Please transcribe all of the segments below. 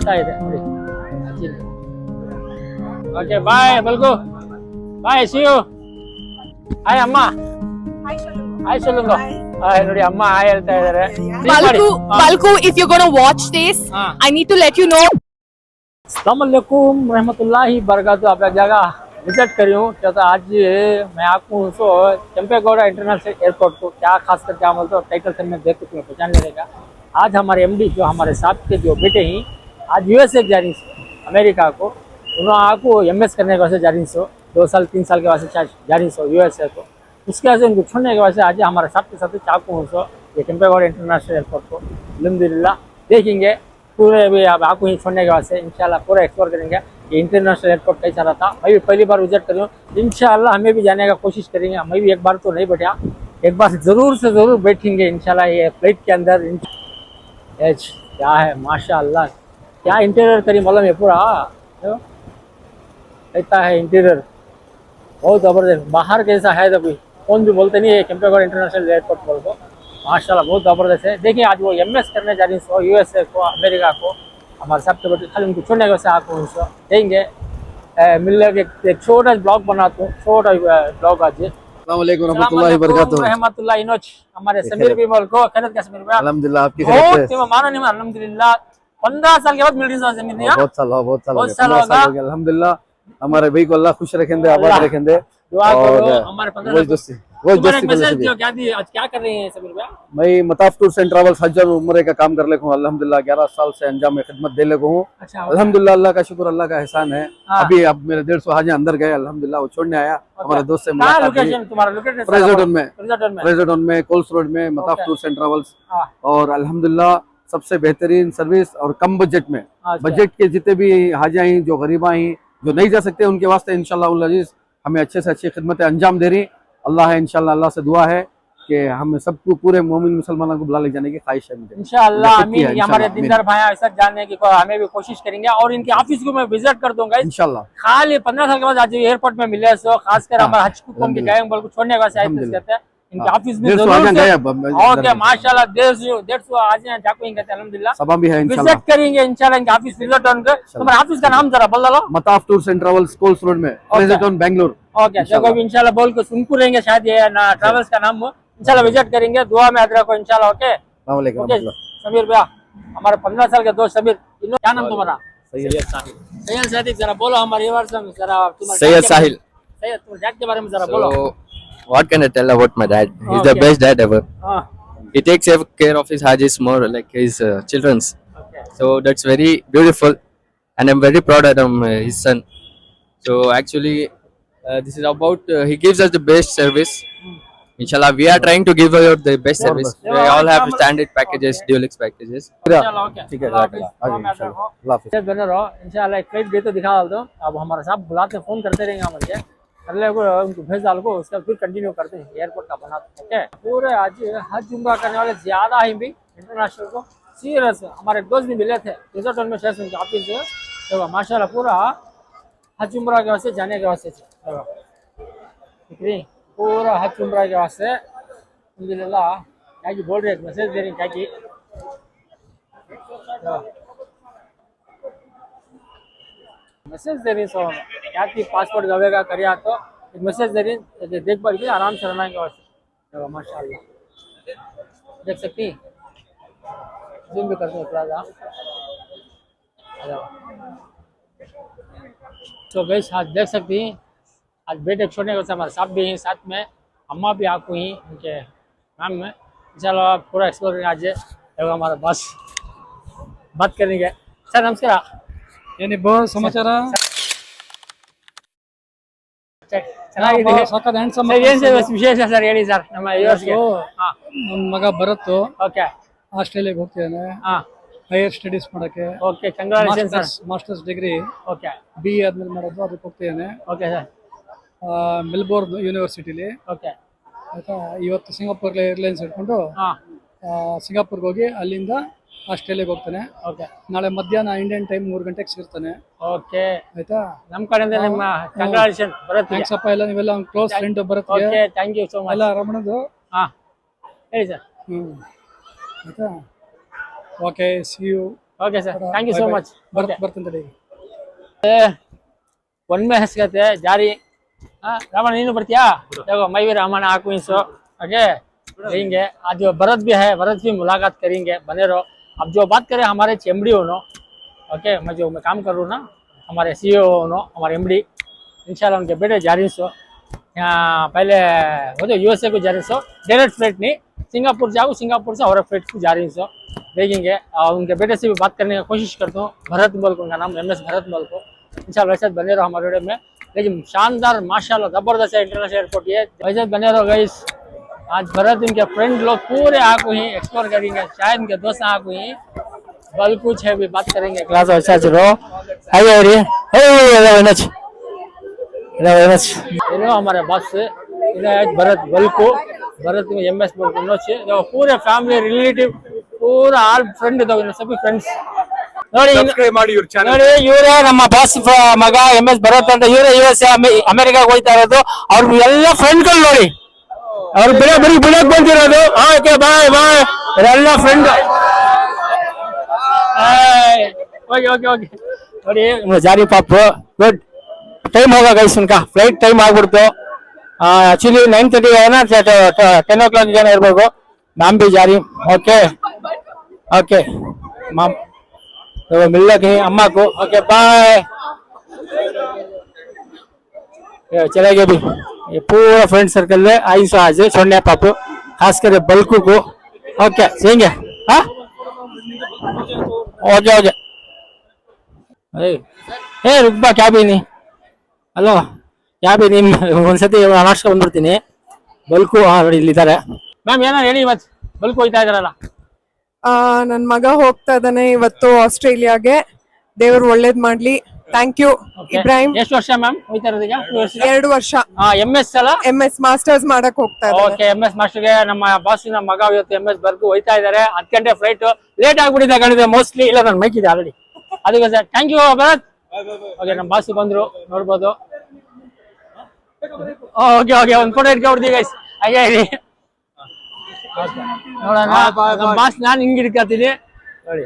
ಬರ್ತಾ ಇದೆ ನೋಡಿ ಓಕೆ ಬಾಯ್ ಬಲ್ಗು ಬಾಯ್ ಸಿ ಯು ಹಾಯ್ ಅಮ್ಮ ಹಾಯ್ ಸೊಲ್ಲುಂಗ ಹಾಯ್ ನೋಡಿ ಅಮ್ಮ ಹಾಯ್ ಹೇಳ್ತಾ ಇದಾರೆ Balku, Balku, if you're gonna watch this, Ah. I need to let you know सलामकुम रहमतुल्लाहि बरकातु आप एक जगह विजिट करी हूँ क्या था आज मैं आपको सो चंपेगौड़ा इंटरनेशनल एयरपोर्ट को क्या खास कर क्या बोलते हो टाइटल से मैं देख के तुम्हें पहचान लेगा आज हमारे एमडी जो हमारे साथ के जो बेटे हैं आज यूएसए जा रही सो, अमेरिका को। उन्होंने आपको एम एस करने के वास्ते जा रही सो, दो साल, तीन साल के वास्ते जा रही सो यूएसए को। उसके वजह से उनको छोड़ने के वास्ते आज हमारे साथ के साथ चाकू सो, ये चंपेगौड़ा इंटरनेशनल एयरपोर्ट को अलहमदिल्ला देखेंगे, पूरे भी अब आपको ही छोड़ने के वास्ते, इंशाल्लाह पूरा एक्सप्लोर करेंगे। ये इंटरनेशनल एयरपोर्ट कैसा रहा था। मैं भी पहली बार विज़िट कर। हूँ इंशाल्लाह हमें भी जाने का कोशिश करेंगे। मैं भी एक बार तो नहीं बैठा। एक बार ज़रूर से ज़रूर बैठेंगे, इंशाल्लाह ये फ़्लाइट के अंदर। क्या है? माशाल्लाह। क्या इंटीरियर करी मालूम है? पूरा कैसा है इंटीरियर बहुत ज़बरदस्त. बाहर कैसा है अभी कौन भी बोलते नहीं है केम्पेगौड़ इंटरनेशनल एयरपोर्ट बोल को माशाल्लाह बहुत ज़बरदस्त है देखिए आज वो एमएस करने जा रही सो यूएसए को अमेरिका को हमारे सब बेटे खाली उनको छोड़ने के वैसे आपको उनसे देंगे। मिलने के एक- छोटा ब्लॉग बनाता हूँ छोटा ब्लॉग आज। हमारे समीर भी बोल को खैरत का समीर भाई अल्हम्दुलिल्लाह आपकी बहुत मानो नहीं मानो अल्हम्दुलिल्लाह। पंद्रह साल के बाद मिल रही ज़मीन बहुत साल हो बहुत साल बहुत साल होगा। अल्हम्दुलिल्लाह। हमारे भाई को अल्लाह खुश रखेंगे आबाद रखेंगे मैं मताफ टूर्स एंड ट्रेवल्स हज उम्र का काम कर ग्यारह साल से अंजाम में खिदमत दे लेको हूँ। अलहमदिल्ला अल्लाह का शुक्र अल्लाह का एहसान है। अभी अब मेरे डेढ़ सौ हाजे अंदर गए अलहमदिल्ला वो छोड़ने आया। हमारे दोस्त से मुलाकात में। कोल्स रोड में मताफ टूर्स एंड ट्रेवल्स। और अलहमदिल्ला सबसे बेहतरीन सर्विस और कम बजट में। अच्छा। बजट के जितने भी हाजियाँ हैं जो गरीबा हैं जो नहीं जा सकते उनके वास्ते इंशाल्लाह अज़ीज़ हमें अच्छे से अच्छी खिदमतें अंजाम दे रही अल्लाह है इंशाल्लाह अल्लाह से दुआ है कि हम सबको पूरे मोमिन मुसलमानों को बुला ले जाने की ख्वाहिश है मुझे। इंशाल्लाह हमारे दीनदार भाई ऐसा जानने की हमें भी कोशिश करेंगे और इनके ऑफ़िस को मैं विज़िट कर दूँगा। इंशाल्लाह। खाली पंद्रह साल के बाद आज एयरपोर्ट में मिले सो खासकर हाँ, हमारे हज के छोड़ने का कहते हैं इनके हाँ, ऑफ़िस में ओके माशाल्लाह डेढ़ सौ आज यहाँ जाको ही कहते अल्हम्दुलिल्लाह। सभा भी है इंशाल्लाह। विज़िट करेंगे इंशाल्लाह इनके ऑफ़िस विज़िट होंगे तुम्हारे ऑफ़िस का नाम जरा बोल दो Mataf tours and travels Coles road में। प्रेसिडेंट बेंगलोर ओके देखो इंशाल्लाह। बोल के सुनकू रहेंगे शायद ये ना ट्रैवल्स का नाम इंशाल्लाह विज़िट करेंगे दुआ में याद रखो इंशाल्लाह ओके वालेकुम समीर भैया हमारे पंद्रह साल के दोस्त समीर क्या नाम तुम्हारा? सैयद सैयद सादिक जरा बोलो हमारे तुम्हारे के बारे- सैयद तुम डैड के बारे में जरा बोलो। what can I tell about my dad? He's the Okay. best dad ever. हाँ He takes ev- care of his Hajis more like his uh, children's. Okay So that's very beautiful, and I'm very proud that I'm uh, his son. So actually, uh, this is about uh, he gives us the best service. Inshallah, we are trying to give out the best More service. best. We all have standard packages, Okay. dual X packages. चलो okay ठीक है अल्लाह हाफिज़, आ दुआ जाइए में याद इंशाल्लाह रखो। अल्लाह हाफिज़ से बने रहो इंशाल्लाह एक फ्लाइट गई तो दिखा डाल दो अब हमारे साहब बुलाते फोन करते रहेंगे मुझे कर को भेज डाल को, उसका फिर कंटिन्यू करते हैं एयरपोर्ट का बना ओके पूरे आज हज उम्रा करने वाले ज़्यादा ही भी इंटरनेशनल को। सीरियस हमारे दोस्त भी मिले थे रिजोर्ट में शायद उनके ऑफ़िस तो माशाल्लाह पूरा हज उम्रा के वास्ते जाने के वास्ते थे। ठीक है पूरा हज उम्रा के वास्ते, अल्हम्दुलिल्लाह, क्या बोल रहे मैसेज दे रही हैं क्या की दे थी पासपोर्ट गवेगा करिया तो एक मैसेज दे रही दे- देख पा रही आराम से रहना है माशाल्लाह। देख सकती जूम भी करते हैं थोड़ा तो गई आज देख सकती हैं, आज बेटे छोड़ने के हमारे साथ भी हैं साथ में, अम्मा भी आपको ही उनके नाम में। चलो पूरा एक्सप्लोर करेंगे आज हमारा बस बात करेंगे। सर, नमस्कार। ಏನಿಬ್ಬ ಸಮಾಚಾರ? ಚೆನ್ನಾಗಿದೆ ಸಖತ್ ಹ್ಯಾಂಡ್ಸಮ್ ಏನ್ ಸರ್ ವಿಶೇಷ ಸರ್ ಹೇಳಿ ಸರ್ ನಮ್ಮ ಹಾ. ಮಗ ಭರತ್ ಓಕೆ. ಆಸ್ಟ್ರೇಲಿಯಾಗೆ ಹೋಗ್ತಿದ್ದಾನೆ ಹಾ. ಹೈಯರ್ ಸ್ಟಡೀಸ್ ಮಾಡಕ್ಕೆ. Okay congratulation sir. Masters degree okay. B A ಆದ್ಮೇಲೆ ಮಾಡೋದು ಅದಕ್ಕೆ ಹೋಗ್ತಿದ್ದಾನೆ ಓಕೆ ಸರ್. ಮೆಲ್ಬೋರ್ನ್ ಯೂನಿವರ್ಸಿಟಿಲಿ ಓಕೆ. ಆಯ್ತಾ? ಇವತ್ತು ಸಿಂಗಾಪುರ್ ಏರ್ಲೈನ್ಸ್ ಹಿಡ್ಕೊಂಡು ಹಾ. ಸಿಂಗಾಪುರ್ಗೆ ಹೋಗಿ ಅಲ್ಲಿಂದ ಆಸ್ಟ್ರೇಲಿಯಾಗೆ ಹೋಗ್ತಾನೆ ಓಕೆ ನಾಳೆ ಮಧ್ಯಾಹ್ನ ಇಂಡಿಯನ್ ಟೈಮ್ ಮೂರು ಗಂಟೆಗೆ ಸೇರ್ತಾನೆ ಓಕೆ ಆಯ್ತಾ ನಮ್ಮ ಕಡೆಯಿಂದ ನಿಮ್ಮ ಕಂಗ್ರಾಚುಲೇಷನ್ ಬರುತ್ತೆ ಥ್ಯಾಂಕ್ಸ್ ಅಪ್ಪ ಎಲ್ಲ ನೀವೆಲ್ಲ close friend ಭರತ್ಗೆ okay thank you so much ಎಲ್ಲ ರಮಣದು ಹಾ ಹೇಳಿ ಸರ್ ಹ್ಞೂ ಆಯ್ತಾ okay see you okay sir thank you so much ಬರ್ತ ಬರ್ತಂತಡಿ ಒಣ್ಮೆ ಹಸ್ಕತೆ ಜಾರಿ हाँ रावण ನೀನು ಬರ್ತೀಯಾ देखो मैं भी रावण आकू सो ओके रहेंगे आज जो भरत भी है भरत भी मुलाकात करेंगे बने रहो अब जो बात करें हमारे हो ओके मैं जो मैं काम कर रहा हूँ ना, हमारे सी ओ हमारे एम डी इंशाल्लाह उनके बेटे जा रही सो। यहाँ पहले वो तो यूएसए को जा रही सो डायरेक्ट फ़्लाइट नहीं, सिंगापुर जाऊँ, सिंगापुर से और फ़्लाइट को जा रही सो। देखेंगे, और उनके बेटे से भी बात करने की कोशिश करता हूँ, भरत मल को उनका नाम एम एस भरत मल को। इंशाल्लाह वैसे बने रहो हमारे वीडियो में। लेकिन शानदार, माशाल्लाह, ज़बरदस्त है इंटरनेशनल एयरपोर्ट ये। वैसे बने रहो गईस आज भरत इनके फ्रेंड लोग पूरे आको ही एक्सप्लोर करेंगे शायद इनके दोस्त आको ही बल कुछ है भी बात करेंगे क्लास अच्छा चलो हाय अरे हे वेनच ಇದು हमारे बस ಇದು Bharat bulk Bharat M S bulk ಇನ್ನೊಚ್ಚಿ ಪೂರೆ family relative ಪೂರ ಆಲ್ ಫ್ರೆಂಡ್ ಇದಾವೆ ಸಬಿ ಫ್ರೆಂಡ್ಸ್ ನೋಡಿ ಇನ್ನು- ನೋಡಿ ಇವರೇ ನಮ್ಮ ಬಾಸ್ ಮಗ ಎಂ ಎಸ್ ಭರತ್ ಅಂತ ಇವರೇ ಯು ಎಸ್ ಅಮೆರಿಕಾಗ ಹೋಯ್ತಾ ಇರೋದು ಅವ್ರ ಎಲ್ಲ ಫ್ರೆಂಡ್ಗಳು ನೋಡಿ ఎవరు బిరాక్ బిరి బిరాక్ బంతిరాదు ఓకే బాయ్ బాయ్ ಎಲ್ಲ ಫ್ರೆಂಡ್ ಓಕೆ ಓಕೆ ಓಕೆ ನೋಡಿ ಜಾರಿ ಪಾಪು ಗುಡ್ ಟೈಮ್ ಹೋಗ ಗೈಸ್ ಅನ್ಕ ಫ್ಲೈಟ್ ಟೈಮ್ ಆಗ್ಬಿಡ್ತು ಆಕ್ಚುಲಿ ನೈನ್ ತರ್ಟಿ ಏನೋ ಟೆನ್ ಓ ಕ್ಲಾಕ್ ಜನ ಇರ್ಬೇಕು ನಾಂಬಿ ಜಾರಿ ಓಕೆ ಓಕೆ ಮಾಮ್ ಮಿಲ್ಲಕ್ಕೆ ಅಮ್ಮಕ್ಕೂ ಓಕೆ ಬಾಯ್ ಚೆನ್ನಾಗಿ ओके बाय ये चले गए भी ये पूरा फ्रेंड सर्कल है आई सो आज छोड़ने पापू खास कर बल्कू को ओके सेंगे हाँ ओके ओके ए ए रुक बा क्या भी नहीं ಹಲೋ ಯಾವ ಬಿ ನಿಮ್ ಒಂದ್ಸತಿ ಅನಾಶ್ಕ ಬಂದ್ಬಿಡ್ತೀನಿ ಬಲ್ಕು ಹಾ ನೋಡಿ ಇಲ್ಲಿದ್ದಾರೆ ಮ್ಯಾಮ್ ಏನೋ ಹೇಳಿ ಇವತ್ತು ಬಲ್ಕು ಹೋಯ್ತಾ ಇದಾರಲ್ಲ ಆ ನನ್ ಮಗ ಹೋಗ್ತಾ ಇದ್ದಾನೆ ಇವತ್ತು ಆಸ್ಟ್ರೇಲಿಯಾಗೆ ದೇವ್ರು ಒಳ್ಳೇದ್ ಮಾಡ್ಲಿ ಥ್ಯಾಂಕ್ ಯು ಇಬ್ರಾಹಿಂ ಎಷ್ಟು ವರ್ಷ ಮ್ಯಾಮ್ ಹೋಯ್ತಾ ಇರೋದು ಈಗ? ಎರಡು ವರ್ಷ. ಆ ಎಂ ಎಸ್ ಅಲ್ಲ? ಎಂ ಎಸ್ ಮಾಸ್ಟರ್ಸ್ ಮಾಡಕ್ ಹೋಗ್ತಾ ಓಕೆ ಎಂ ಎಸ್ ಮಾಸ್ಟರ್ಗೆ ನಮ್ಮ ಬಾಸ್ ನಮ್ಮ ಮಗ ಇವತ್ತು ಎಂ ಎಸ್ ಬರ್ಗು ಹೋಯ್ತಾ ಇದಾರೆ ಹತ್ತು ಗಂಟೆ ಫ್ಲೈಟ್ ಲೇಟ್ ಆಗ್ಬಿಟ್ಟಿದೆ ಕಣಿದೆ ಮೋಸ್ಟ್ಲಿ ಇಲ್ಲ ನನ್ನ ಮೈಕ್ ಇದೆ ಆಲ್ರೆಡಿ ಅದಕ್ಕೆ sir thank you Bharat. Okay ನಮ್ಮ ಬಾಸ್ ಬಂದ್ರು ನೋಡ್ಬೋದು. ಓಕೆ ಓಕೆ ಒಂದು ಫೋಟೋ ಇಟ್ಕೊಬಿಡ್ತೀವಿ ಗೈಸ್ ಹಾಗೆ ಇರಿ ನೋಡೋಣ. ನಮ್ಮ ಬಾಸ್ ನಾನು ಹಿಂಗ್ ಇಟ್ಕೊತೀನಿ ನೋಡಿ.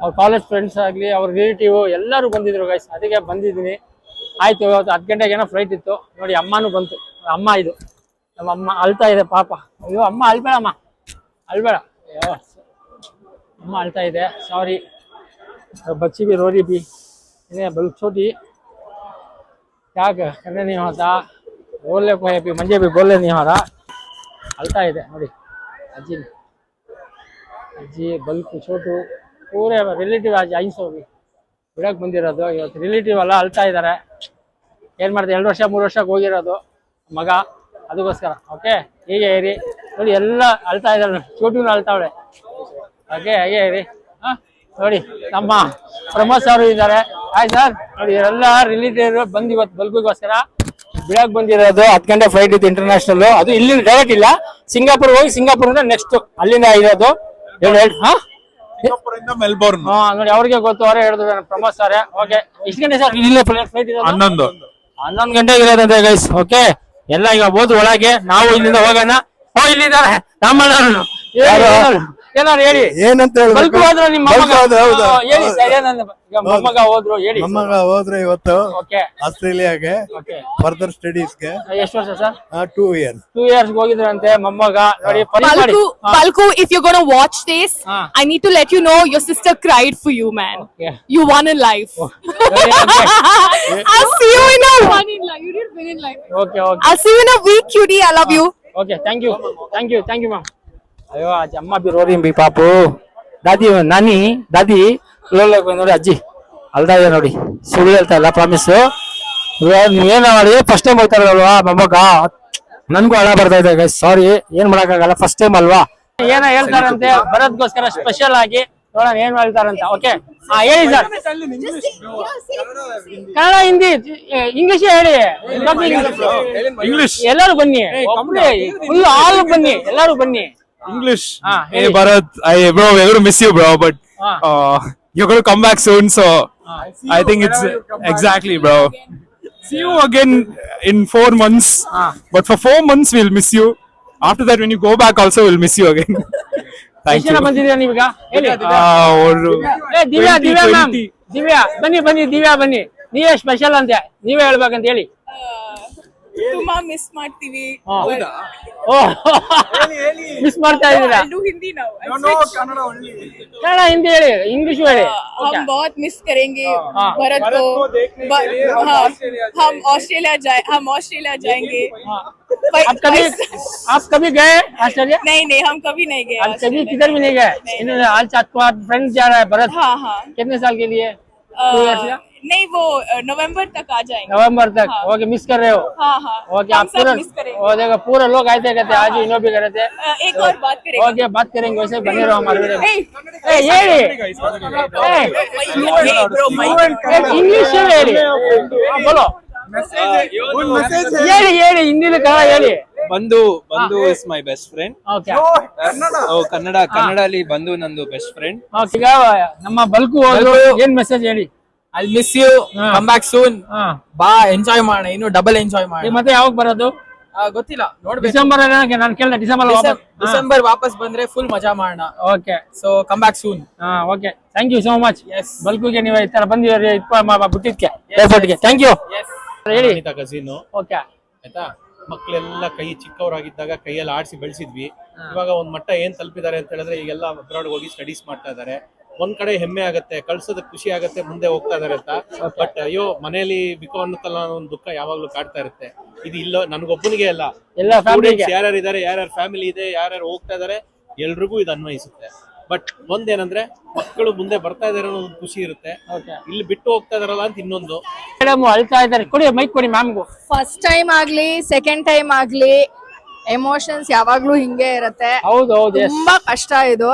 ಅವ್ರ ಕಾಲೇಜ್ ಫ್ರೆಂಡ್ಸ್ ಆಗಲಿ, ಅವ್ರ ರಿಲೇಟಿವ್ ಎಲ್ಲರೂ ಬಂದಿದ್ರು ಗೈಸ್ ಅದಕ್ಕೆ ಬಂದಿದ್ದೀನಿ. ಆಯಿತು, ಇವತ್ತು ಹತ್ತು ಗಂಟೆಗೆ ಏನೋ ಫ್ಲೈಟ್ ಇತ್ತು. ನೋಡಿ, ಅಮ್ಮನೂ ಬಂತು. ಅಮ್ಮ ಇದು. ನಮ್ಮ ಅಮ್ಮ ಅಳ್ತಾ ಇದೆ, ಪಾಪ. ಅಯ್ಯೋ, ಅಮ್ಮ ಅಳ್ಬೇಡಮ್ಮ. ಅಲ್ಬೇಡ ಅಯ್ಯೋ, ಅಮ್ಮ ಅಳ್ತಾ ಇದೆ. ಸಾರಿ ಬಚ್ಚಿ ಬಿ, ರೋರಿ ಬಿ. ಏನೇ ಬಲ್ ಚೋಟಿ ಯಾಕೆ? ಕಣ್ಣೆ ನೀವು ಹೋದ ಗೋಲ್ಲೆ ಕೋಯ ಬಿ ಮಂಜೆ ಬಿ, ಗೋಲ್ಲೆ ನೀವು ಅಳ್ತಾ ಇದೆ, ನೋಡಿ. ಅಜ್ಜಿ. ಅಜ್ಜಿ, ಬಲ್ಕು ಚೋಟು ಪೂರೇ ರಿಲೇಟಿವ್ ಅಜ್ಜಿ ಹೋಗಿ ಬಿಡಕ್ ಬಂದಿರೋದು. ಇವತ್ತು ರಿಲೇಟಿವ್ ಎಲ್ಲ ಅಳ್ತಾ ಇದ್ದಾರೆ ಏನು ಮಾಡ್ತಾರೆ ಎರಡು ವರ್ಷ, ಮೂರು ವರ್ಷಕ್ಕೆ ಹೋಗಿರೋದು ಮಗ. ಅದಕ್ಕೋಸ್ಕರ ಓಕೆ ಹೀಗೆ ಇರಿ. ನೋಡಿ, ಎಲ್ಲ ಅಳ್ತಾ ಇದ್ದಾರೆ ಚೋಟುನು ಅಳ್ತಾವಳೆ ಓಕೆ ಹಾಗೆ ಇರಿ. ಹಾ, ನೋಡಿ, ನಮ್ಮ ಪ್ರಮೋದ್ ಸರ್ ಇದ್ದಾರೆ. ಆಯ್ತು ಸರ್ ನೋಡಿ, ಎಲ್ಲ ರಿಲೇಟಿವ್ ಬಂದು ಇವತ್ತು ಬಲ್ಬಿಗೋಸ್ಕರ ಬಿಡಕ್ ಬಂದಿರೋದು. ಹತ್ತು ಗಂಟೆ ಫ್ಲೈಟ್ ಇತ್ತು ಇಂಟರ್ನ್ಯಾಷನಲ್ ಅದು ಇಲ್ಲಿ ಡೈರೆಕ್ಟ್ ಇಲ್ಲ. ಸಿಂಗಾಪುರ್ ಹೋಗಿ ಸಿಂಗಾಪುರ್ ನೆಕ್ಸ್ಟ್ ಅಲ್ಲಿಂದ ಇರೋದು. ಹೇಳಿ ಹೇಳಿ. ಹಾ ಮೆಲ್ಬೋರ್ನ್. ಹಾ ನೋಡಿ ಅವ್ರಿಗೆ ಗೊತ್ತು ಅವರೇ ಹೇಳಿದ್ರು ಪ್ರಮೋದ್ ಸರ್. ಓಕೆ ಎಷ್ಟು ಗಂಟೆ ಸರ್ ಇಲ್ಲೇ ಫ್ಲೈಟ್ ಇದೆ ಹನ್ನೊಂದು. ಹನ್ನೊಂದು ಗಂಟೆಗೆ ಇರೋದಂತೆ ಗೈಸ್ ಓಕೆ? ಎಲ್ಲ ಈಗ ಹೋದ್ ಒಳಗೆ ನಾವು ಇಲ್ಲಿಂದ ಹೋಗೋಣ. ಓ ಇಲ್ಲಿದ್ದಾರೆ ರಾಮಣ್ಣ ಏನಾರು ಹೇಳಿ ಏನಂತ ಹೇಳ್ಬೇಕು ಹೋದ್ರ ನಿಮ್ಮ ಮೊಮ್ಮಗ ಹೌದು, ಹೌದು. ಆ, ಹೇಳಿ ಸರ್ ಏನಂದ ಈಗ ಮೊಮ್ಮಗ ಹೋದ್ರು ಹೇಳಿ ನಮ್ಮಗ ಹೋದ್ರೆ ಇವತ್ತು ಓಕೆ ಆಸ್ಟ್ರೇಲಿಯಾಗೆ ಓಕೆ ಫರ್ದರ್ ಸ್ಟಡೀಸ್ಗೆ ಎಷ್ಟು ವರ್ಷ sir two year two years ಹೋಗಿದ್ರಂತೆ ಮೊಮ್ಮಗ ನೋಡಿ police ಮಾಡಿ Palku, Palku, if you're gonna watch this, Ah. I need to let you know your sister cried for you, man. Okay. You won in life. I'll see you in a one in life. You did win in life. Okay okay I'll see you in a week, cutie. I love you. Okay thank you thank you thank you ma'am ಅಯ್ಯೋ ಅಜ್ಜಿ ಅಮ್ಮ ಬಿರೋರಿ B ಪಾಪು. ದಾದಿ ನಾನಿ ದಾದಿ ಲೋಲ ನೋಡಿ ಅಜ್ಜಿ. ಅಲ್ದಾ ಇದೆ ನೋಡಿ ಸುಳ್ಳು ಹೇಳ್ತಾ ಇಲ್ಲ ಪ್ರಾಮಿಸ್ ನೀವೇನ ಮಾಡಿ ಫಸ್ಟ್ ಟೈಮ್ ಹೋಗ್ತಾ ಇರೋದಲ್ವಾ ಮೊಮ್ಮಗ? ನನ್ಗೂ ಹಣ ಬರ್ತಾ ಇದೆ ಸಾರಿ ಏನ್ ಮಾಡಕ್ಕಾಗಲ್ಲ ಫಸ್ಟ್ ಟೈಮ್ ಅಲ್ವಾ? ಏನ ಹೇಳ್ತಾರಂತೆ? ಬರೋದ್ಗೋಸ್ಕರ ಸ್ಪೆಷಲ್ ಆಗಿ ನೋಡೋಣ ಏನ್ ಹೇಳ್ತಾರಂತ. ಓಕೆ ಹಾ ಹೇಳಿ ಸರ್ ಕನ್ನಡ ಹಿಂದಿ ಇಂಗ್ಲಿಷ್ ಹೇಳಿ. ಇಂಗ್ಲಿಷ್ ಎಲ್ಲರೂ ಬನ್ನಿ. ಫುಲ್ ಆಲ್ ಬನ್ನಿ. ಎಲ್ಲರೂ ಬನ್ನಿ. ಇಂಗ್ಲಿಷ್ ಏ Bharat I bro ever miss you bro but you go come back soon so I think it's exactly bro see you again in four months but for four months will miss you after that when you go back also will miss you again thank you ಬಂದಿದ್ದೀರಾ ನೀವು ಈಗ ಅವರು ಏ Divya Divya ma'am. Divya ಬನ್ನಿ ಬನ್ನಿ ದಿವ್ಯಾ ಬನ್ನಿ. ನೀವೇ special ಅಂತೆ ನೀವೇ ಅಂತ ಹೇಳಿ. ತುಂಬಾ ಮಿಸ್ ಮಾಡ್ತೀವಿ ಹಾ. ಓ ಮಿಸ್ ಮಾಡ್ತಾ ಇದ್ದೀರಾ ಹಿಂದಿ ನಾವು ಕನ್ನಡ ಹಿಂದಿ ಹೇಳಿ ಇಂಗ್ಲಿಷ್ ಹೇಳಿ हम बहुत मिस करेंगे हाँ। भारत को ब- हाँ, हम ऑस्ट्रेलिया जाए हम ऑस्ट्रेलिया जाएंगे पर- आप कभी आप कभी गए ऑस्ट्रेलिया नहीं नहीं हम कभी नहीं गए आप कभी किधर भी नहीं गए इन्होंने आज आपका फ्रेंड जा रहा है भरत हाँ हाँ कितने साल के लिए अ, Two years या? नहीं वो अ, नवंबर तक आ जाएंगे नवंबर तक ओके मिस कर रहे हो हाँ हाँ ओके हम आप सब पूरा मिस करेंगे वो देखो पूरे लोग आए थे कहते आज इन्हों भी करे थे अ, एक और बात करेंगे ओके बात करेंगे वैसे ही बने रहो हमारे वीडियो में। Hey, ए, ಹೇಳಿ hey, bro, my- ಇಂಗ್ಲಿಷ್ ಹೇಳಿ ಹಾ, बोलो ಹೇಳಿ ಹೇಳಿ ಹಿಂದಿಲಿ ಕನ್ನಡ ಹೇಳಿ Bandhu Bandhu is my best friend okay Kannada Kannada ಅಲ್ಲಿ ಬಂಧು ನಂದು ಬೆಸ್ಟ್ ಫ್ರೆಂಡ್ ಈಗ ನಮ್ಮ ಬಲ್ಕು ಹೋದ್ರು ಏನ್ ಮೆಸೇಜ್ ಹೇಳಿ I miss you. Come back soon ಹಾ. ಬಾ ಎಂಜಾಯ್ ಮಾಡ. ಇನ್ನು ಡಬಲ್ ಎಂಜಾಯ್ ಈಗ ಮಾಡೋಣ ಮತ್ತೆ ಯಾವಾಗ ಬರೋದು? ಆ, ಗೊತ್ತಿಲ್ಲ. ನೋಡ್ಬೇಕು. ಡಿಸೆಂಬರ್ ನಾನು ಕೇಳಿದೆ ಡಿಸೆಂಬರ್ ಡಿಸೆಂಬರ್ ವಾಪಸ್. ಬಂದ್ರೆ ಫುಲ್ ಮಜಾ ಮಾಡೋಣ. Okay. So come back soon ಹಾ okay. Thank you so much yes ಬಲ್ಕುಗೆ ನೀವು ಈ ತರ ಇಪ್ಪ ಬಿಟ್ಟಿದ್ಕೆ ಏರ್ಪೋರ್ಟ್ಗೆ ಥ್ಯಾಂಕ್ ಯು ಹೇಳಿ. ಕಸಿನು. ಓಕೆ. ಆಯ್ತಾ? ಮಕ್ಕಳೆಲ್ಲ ಕೈ ಚಿಕ್ಕವರಾಗಿದ್ದಾಗ ಕೈಯಲ್ಲಿ ಆಡಿಸಿ ಬೆಳೆಸಿದ್ವಿ. ಇವಾಗ ಒಂದ್ ಮಟ್ಟ ಏನ್ ತಲುಪಿದ್ದಾರೆ ಅಂತ ಹೇಳಿದ್ರೆ ಈಗೆಲ್ಲ ಅಬ್ರಾಡ್ ಹೋಗಿ ಸ್ಟಡೀಸ್ ಮಾಡ್ತಾ ಇದಾರೆ ಒಂದ್ ಕಡೆ ಹೆಮ್ಮೆ ಆಗತ್ತೆ ಕಳ್ಸೋದ್ ಖುಷಿ ಆಗತ್ತೆ ಮುಂದೆ ಹೋಗ್ತಾ ಇದಾರೆ ಅಂತ. ಬಟ್ ಅಯ್ಯೋ ಮನೆಯಲ್ಲಿ ಬಿಕೋ ಅನ್ನೋತಲ್ಲ ಅನ್ನೋ ಒಂದು ದುಃಖ ಯಾವಾಗ್ಲೂ ಕಾಡ್ತಾ ಇರುತ್ತೆ. ಇದು ಇಲ್ಲೋ ನನ್ಗೊಬ್ಬನಿಗೆ ಅಲ್ಲ. ಎಲ್ಲ ಫ್ಯಾಮಿಲಿಗೆ ಯಾರ್ಯಾರು ಇದಾರೆ ಯಾರ್ಯಾರ ಫ್ಯಾಮಿಲಿ ಇದೆ ಯಾರ್ಯಾರು ಹೋಗ್ತಾ ಇದಾರೆ ಎಲ್ರಿಗೂ ಇದು ಅನ್ವಯಿಸುತ್ತೆ. ಬಟ್ ಒಂದೇನಂದ್ರೆ ಮಕ್ಕಳು ಮುಂದೆ ಬರ್ತಾ ಇದಾರೆ ಅನ್ನೋ ಒಂದು ಖುಷಿ ಇರುತ್ತೆ. ಓಕೆ ಇಲ್ಲಿ ಬಿಟ್ಟು ಹೋಗ್ತಾ ಇದಾರಲ್ಲ ಅಂತ ಇನ್ನೊಂದು. ಮೇಡಮ್ ಅಳ್ತಾ ಇದ್ದಾರೆ ಕೊಡಿ ಮೈಕ್ ಕೊಡಿ ಮ್ಯಾಮ್ಗೂ ಫಸ್ಟ್ ಟೈಮ್ ಆಗ್ಲಿ ಸೆಕೆಂಡ್ ಟೈಮ್ ಆಗ್ಲಿ ಎಮೋಷನ್ಸ್ ಯಾವಾಗ್ಲೂ ಹಿಂಗೆ ಇರತ್ತೆ. ಹೌದು ಹೌದು ಎಸ್ ತುಂಬಾ ಕಷ್ಟ ಇದು.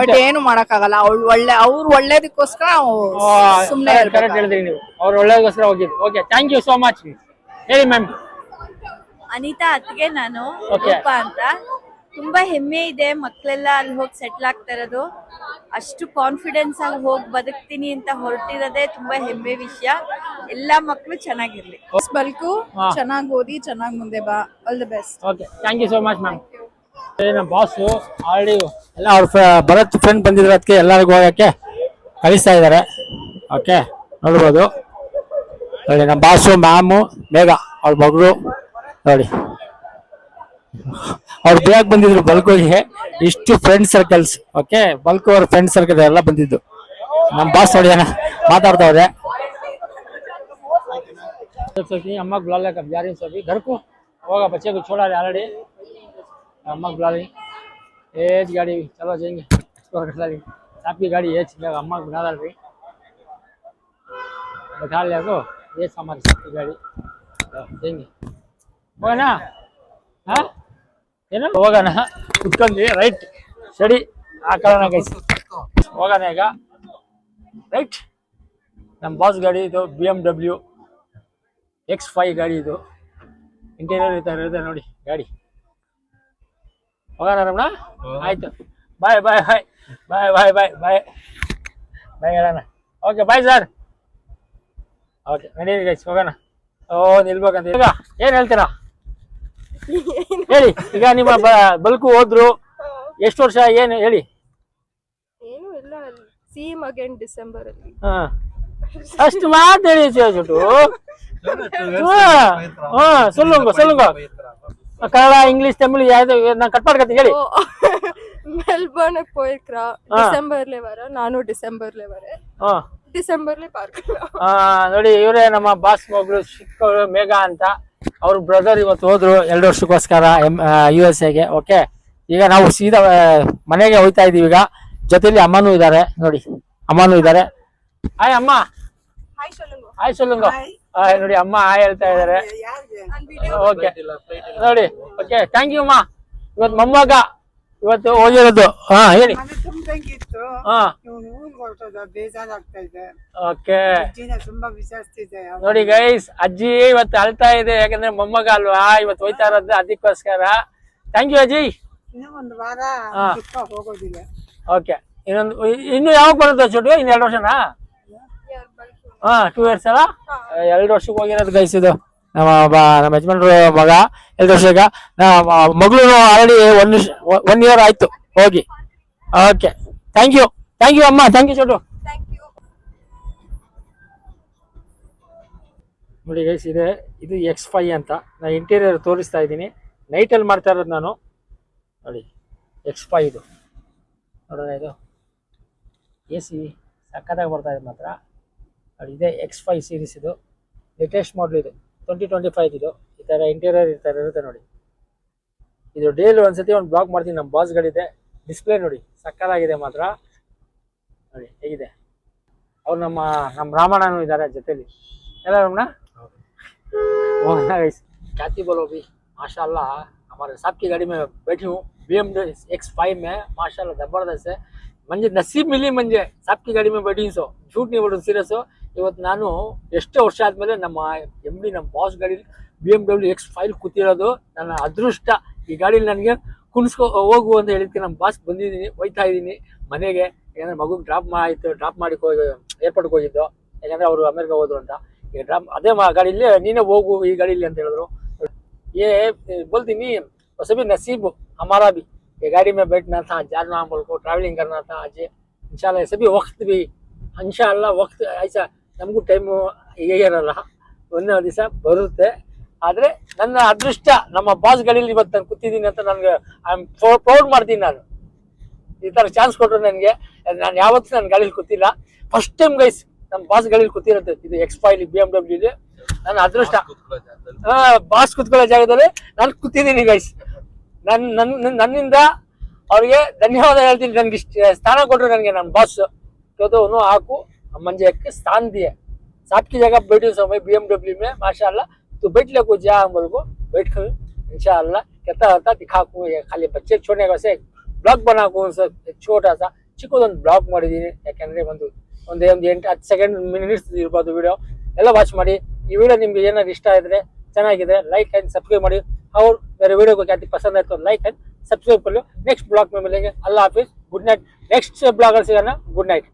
ಬಟ್ ಏನು ಮಾಡಕ್ಕಾಗಲ್ಲ. ಅವ್ಳು ಒಳ್ಳೆ ಅವ್ರು ಒಳ್ಳೇದಕ್ಕೋಸ್ಕರ ಸುಮ್ಮನೆ ಸುಮ್ನೆ ಕರೆಕ್ಟ್ ಹೇಳಿದ್ರಿ ನೀವು. ಅವ್ರು ಒಳ್ಳೇದಕ್ಕೋಸ್ಕರ ಹೋಗಿದ್ದು. Okay thank you so much ಹೇಳಿ ಮ್ಯಾಮ್ ಅನಿತಾ ಅತ್ಗೆ ನಾನು. ಅಂತ. ತುಂಬಾ ಹೆಮ್ಮೆ ಇದೆ ಮಕ್ಕಳೆಲ್ಲ ಅಲ್ಲಿ ಹೋಗಿ ಸೆಟ್ಲ್ ಆಗ್ತಾ ಇರೋದು. ಅಷ್ಟು ಕಾನ್ಫಿಡೆನ್ಸ್ ಆಗಿ ಹೋಗಿ ಬದುಕ್ತೀನಿ ಅಂತ ಹೊರಟಿರೋದೇ ತುಂಬಾ ಹೆಮ್ಮೆ ವಿಷಯ. ಎಲ್ಲಾ ಮಕ್ಕಳು ಚೆನ್ನಾಗಿರ್ಲಿ. ಬಲ್ಕು ಚೆನ್ನಾಗಿ ಓದಿ ಚೆನ್ನಾಗಿ ಮುಂದೆ ಬಾ. All the best okay thank you so much ma'am ನಮ್ಮ ಬಾಸು ಆಲ್ರೆಡಿ ಎಲ್ಲ ಅವ್ರ ಫ್ರ- ಭರತ್ ಫ್ರೆಂಡ್ ಬಂದಿದ್ರು ಅದಕ್ಕೆ ಎಲ್ಲರಿಗೂ ಹೋಗಕ್ಕೆ ಕಳಿಸ್ತಾ ಇದ್ದಾರೆ ಓಕೆ ನೋಡ್ಬೋದು ನೋಡಿ ನಮ್ಮ ಬಾಸು ಮ್ಯಾಮು ಬೇಗ ಅವ್ರ ಮಗಳು ನೋಡಿ ಅವ್ರು ಬೇಗ ಬಂದಿದ್ರು ಬಲ್ಕೋಗೆ ಇಷ್ಟು ಫ್ರೆಂಡ್ ಸರ್ಕಲ್ಸ್ ಓಕೆ ಬಲ್ಕು ಅವ್ರ ಫ್ರೆಂಡ್ ಸರ್ಕಲ್ ಎಲ್ಲ ಬಂದಿದ್ದು ನಮ್ಮ ಬಾಸ್ ನೋಡಿ ಏನ ಮಾತಾಡ್ತಾವ್ರೆ सभी अम्मा बुला ले कब जा रही हैं सभी घर को होगा बच्चे को छोड़ा ऑलरेडी अम्मा बुला रही एज गाड़ी चलो जाएंगे एक्सप्लोर कर लेंगे आपकी गाड़ी एज अम्मा को बना रही बैठा लिया को ये हमारी सबकी गाड़ी तो जाएंगे होगा ना हाँ ಏನು ಹೋಗೋಣ ಕುತ್ಕೊಂಡ್ವಿ ರೈಟ್ ಸರಿ ಹಾಕೊಳ್ಳೋಣ ಗೈಸ್ ಹೋಗೋಣ ಈಗ ರೈಟ್ ನಮ್ಮ ಬಾಸ್ ಗಾಡಿ ಇದು B M W X five ಗಾಡಿ ಇದು ಇಂಟೀರಿಯರ್ ಈ ಥರ ಇರುತ್ತೆ ನೋಡಿ ಗಾಡಿ ಹೋಗೋಣ ರಮಣ ಆಯ್ತು ಬಾಯ್ bye bye bye bye bye bye bye ಹೇಳೋಣ ಓಕೆ ಬಾಯ್ ಸರ್ ಓಕೆ ನಡೀರಿ ಗೈಸ್ ಹೋಗೋಣ ಓ ನಿಲ್ಬೇಕಂತ ಈಗ ಏನು ಹೇಳ್ತೀರಾ ಹೇಳಿ ಈಗ ನಿಮ್ಮ ಬ- ಬಲ್ಕು ಹೋದ್ರು ಎಷ್ಟು ವರ್ಷ ಏನು ಹೇಳಿ ಏನು ಇಲ್ಲ ಸೇಮ್ ಅಗೇನ್ ಡಿಸೆಂಬರ್ ಅಲ್ಲಿ ಹಾ ಅಷ್ಟು ಮಾತು ಹೇಳಿ ಚುಟ್ಟು ಹಾ சொல்லுங்க சொல்லுங்க ಕನ್ನಡ ಇಂಗ್ಲಿಷ್ ತಮಿಳ್ ಯಾವ್ದು ನಾನು ಕಟ್ ಮಾಡ್ಕೊತೀನಿ ಹೇಳಿ ಮೆಲ್ಬರ್ನ್ போயிருக்கிறா ஆ. டிசம்பர்ல வர நானும் டிசம்பர்ல வரேன் ಹಾ டிசம்பர்ல பார்க்கலாம் ಆ, ನೋಡಿ ಇವರೇ ನಮ್ಮ ಬಾಸ್ ಮಗಳು ಚಿಕ್ಕವಳು ಮೇಘ ಅಂತ ಅವ್ರ ಬ್ರದರ್ ಇವತ್ತು ಹೋದ್ರು ಎರಡು ವರ್ಷಕ್ಕೋಸ್ಕರ ಎಂ ಯು ಎಸ್ ಎಗೆ ಓಕೆ ಈಗ ನಾವು ಸೀದಾ ಆ, ಮನೆಗೆ ಹೋಗ್ತಾ ಇದೀವಿ ಈಗ ಜೊತೆಲಿ ಅಮ್ಮನೂ ಇದ್ದಾರೆ ನೋಡಿ ಅಮ್ಮನೂ ಇದ್ದಾರೆ ಹಾಯ್ ಅಮ್ಮ ಹಾಯ್ ಸೊಲ್ಲುಂಗ ಹಾಯ್ ನೋಡಿ ಅಮ್ಮ ಆ ಹೇಳ್ತಾ ಇದ್ದಾರೆ. ಓಕೆ ನೋಡಿ ಓಕೆ ಥ್ಯಾಂಕ್ ಯು ಅಮ್ಮ. ಇವತ್ತು ಮೊಮ್ಮಗ ಇವತ್ತು ಹೋಗಿರೋದು. ಹಾ ಹೇಳಿ. ಹಾ. ಬೇಜಾರಾಗ್ತಾ ಇದೆ. ಓಕೆ ತುಂಬಾ ನೋಡಿ ಗೈಸ್ ಅಜ್ಜಿ ಇವತ್ತು ಅಳ್ತಾ ಇದೆ. ಯಾಕಂದ್ರೆ ಮೊಮ್ಮಗ ಅಲ್ವಾ? ಇವತ್ತು ಹೋಯ್ತಾ ಇರೋದು ಅದಕ್ಕೋಸ್ಕರ. ಥ್ಯಾಂಕ್ ಯು ಅಜ್ಜಿ. ಇನ್ನೂ ಒಂದು ವಾರ ಹೋಗೋದಿಲ್ಲ. ಓಕೆ ಇನ್ನೊಂದು ಇನ್ನು ಯಾವಾಗ ಬರುತ್ತೆ ಚೋಟು ಇನ್ನು ಎರಡು ವರ್ಷನಾ? ಹಾ ಟೂ ಇಯರ್ಸ್ ಅಲ್ಲ? ಎರಡು ವರ್ಷಕ್ಕೆ ಹೋಗಿರೋದು ಗೈಸ್ ಇದು. ನಮ್ಮ ನಮ್ಮ ಯಜಮಾನ್ರು ಮಗ ಎರಡು ವರ್ಷ ಈಗ. ನಮ್ಮ ಮಗಳು ಆಲ್ರೆಡಿ ಒನ್ ಒನ್ ಇಯರ್ ಆಯ್ತು ಹೋಗಿ. Okay thank you thank you ಅಮ್ಮ. Thank you Chotu. ನೋಡಿ ಗೈಸ್ ಇದೆ ಇದು ಎಕ್ಸ್ ಫೈ ಅಂತ. ನಾನು ಇಂಟೀರಿಯರ್ ತೋರಿಸ್ತಾ ಇದ್ದೀನಿ. ನೈಟಲ್ಲಿ ಮಾಡ್ತಾ ಇರೋದು ನಾನು. ನೋಡಿ ಎಕ್ಸ್ ಫೈ ಇದು. ನೋಡೋಣ ಇದು. ಎ ಸಿ ಸಕ್ಕತ್ತಾಗಿ ಬರ್ತಾ ಇದೆ ಮಾತ್ರ. ಇದೆ ಎಕ್ಸ್ ಫೈ ಸೀರೀಸ್ ಇದು ಲೇಟೆಸ್ಟ್ ಮಾಡಲ್ ಇದು ಟ್ವೆಂಟಿ ಟ್ವೆಂಟಿ ಫೈವ್ ಇದು ಈ ಥರ ಇಂಟೀರಿಯರ್ ಈ ಥರ ಇರುತ್ತೆ ನೋಡಿ ಇದು ಡೈಲಿ ಒಂದ್ಸತಿ ಒಂದು ಬ್ಲಾಗ್ ಮಾಡ್ತೀನಿ ನಮ್ಮ ಬಾಸ್ಗಳಿದೆ ಡಿಸ್ಪ್ಲೇ ನೋಡಿ ಸಕ್ಕತ್ತಾಗಿದೆ ಮಾತ್ರ ನೋಡಿ ಹೇಗಿದೆ ಅವ್ರು ನಮ್ಮ ನಮ್ಮ ರಾಮಣ್ಣನೂ ಇದ್ದಾರೆ ಜೊತೆಲಿ ಎಲ್ಲ ರಮಣ ख्याति बोलो भी माशाल्लाह हमारे साहब की गाड़ी में बैठी हूँ बी एम एक्स फाइव में माशाल्लाह जबरदस्त है ಮಂಜೆ ನಸೀಬ್ ಮಿಲಿ ಮಂಜೆ ಸಾಪ್ ಕಿ ಗಾಡಿ ಮೇಲೆ बैठी सो झूठ नहीं बोलो ಸೀರಿಯಸ್ ಇವತ್ತು ನಾನು ಎಷ್ಟೋ ವರ್ಷ ಆದ್ಮೇಲೆ ನಮ್ಮ ಎಮ್ ಡಿ ನಮ್ಮ ಬಾಸ್ ಗಾಡಿ B M W X five ಕೂತಿರೋದು ನನ್ನ ಅದೃಷ್ಟ ಈ ಗಾಡೀಲಿ ನನಗೆ ಕುಣಿಸ್ಕೊ ಹೋಗು ಅಂತ ಹೇಳಿದ್ಕೆ ನಮ್ಮ ಬಾಸ್ ಬಂದಿದ್ದೀನಿ ಹೋಯ್ತಾ ಇದ್ದೀನಿ ಮನೆಗೆ ಯಾಕಂದ್ರೆ ಮಗುಗೆ ಡ್ರಾಪ್ ಆಯಿತು ಡ್ರಾಪ್ ಮಾಡಿ ಏರ್ಪೋರ್ಟ್ಗೆ ಹೋಗಿದ್ದು ಯಾಕಂದ್ರೆ ಅವರು ಅಮೆರಿಕ ಹೋದ್ರು ಅಂತ ಈಗ ಡ್ರಾಪ್ ಅದೇ ಮಾ ಗಾಡೀಲಿ ನೀನೇ ಹೋಗು ಈ ಗಾಡೀಲಿ ಅಂತ ಹೇಳಿದ್ರು ये बोलती नहीं वैसे भी नसीब हमारा भी ये गाड़ी में बैठना था जाना बोल को ट्रैवलिंग करना था आज इंशाल्लाह ऐसे भी वक्त भी इंशाल्लाह वक्त ऐसा ನಮಗೂ ಟೈಮು ಇರಲ್ಲ ಒಂದೇ ದಿವಸ ಬರುತ್ತೆ. ಆದರೆ ನನ್ನ ಅದೃಷ್ಟ ನಮ್ಮ ಬಾಸ್ಗಳಲ್ಲಿ ಇವತ್ತು ನಾನು ಕೂತಿದ್ದೀನಿ ಅಂತ ನನಗೆ ಐ ಆಮ್ ಪ್ರೌಡ್ ಮಾಡ್ತೀನಿ ನಾನು. ಈ ಥರ ಚಾನ್ಸ್ ಕೊಟ್ಟರು ನನಗೆ. ನಾನು ಯಾವತ್ತೂ ನನ್ನ ಗಾಡೀಲಿ ಕೂತಿಲ್ಲ. ಫಸ್ಟ್ ಟೈಮ್ ಗೈಸ್ ನಮ್ಮ ಬಾಸ್ಗಳಲ್ಲಿ ಕೂತಿರುತ್ತೆ ಇದು ಎಕ್ಸ್ ಇಲ್ಲಿ ಬಿ ಎಂ ಡಬ್ಲ್ಯೂ ಇದೆ ನನ್ನ ಅದೃಷ್ಟ. ಬಾಸ್ ಕೂತ್ಕೊಳ್ಳೋ ಜಾಗದಲ್ಲಿ. ನಾನು ಕೂತಿದ್ದೀನಿ ಗೈಸ್ ನನ್ನ ನನ್ನ ನನ್ನಿಂದ ಅವರಿಗೆ ಧನ್ಯವಾದ ಹೇಳ್ತೀನಿ. ನನಗೆ ಸ್ಥಾನ ಕೊಟ್ಟರು ನನಗೆ ನನ್ನ ಬಾಸ್ ಇವತ್ತು ಹಾಕು. मंजे के स्थान दिए सात की जगह बैठे समय बी एमडब्ल्यू में माशाल्लाह तो बैठ ले को जा हम बोल को बैठ कर इंशाल्लाह कहता होता दिखा को ये खाली बच्चे छोड़ने का से ಬ್ಲಾಗ್ बनाको ಛೋಟ ಸಾ ಚಿಕ್ಕದೊಂದು ಬ್ಲಾಗ್ ಮಾಡಿದ್ದೀನಿ ಯಾಕಂದ್ರೆ ಒಂದು ಒಂದು ಒಂದು ಎಂಟು ಹತ್ತು ಸೆಕೆಂಡ್ ಮಿನಿಟ್ಸ್ ಇರ್ಬೋದು ವಿಡಿಯೋ ಎಲ್ಲ ವಾಚ್ ಮಾಡಿ ಈ ವಿಡಿಯೋ ನಿಮ್ಗೆ ಏನಾದ್ರು ಇಷ್ಟ ಇದ್ರೆ ಚೆನ್ನಾಗಿದೆ ಲೈಕ್ ಆ್ಯಂಡ್ ಸಬ್ಸ್ಕ್ರೈಬ್ ಮಾಡಿ और मेरे वीडियो को क्या पसंद है तो लाइक एंड सब्सक्राइब कर लो नेक्स्ट ब्लॉग में मिलेंगे अल्लाह हाफिज गुड नाइट नेक्स्ट ब्लॉगर से जाना गुड नाइट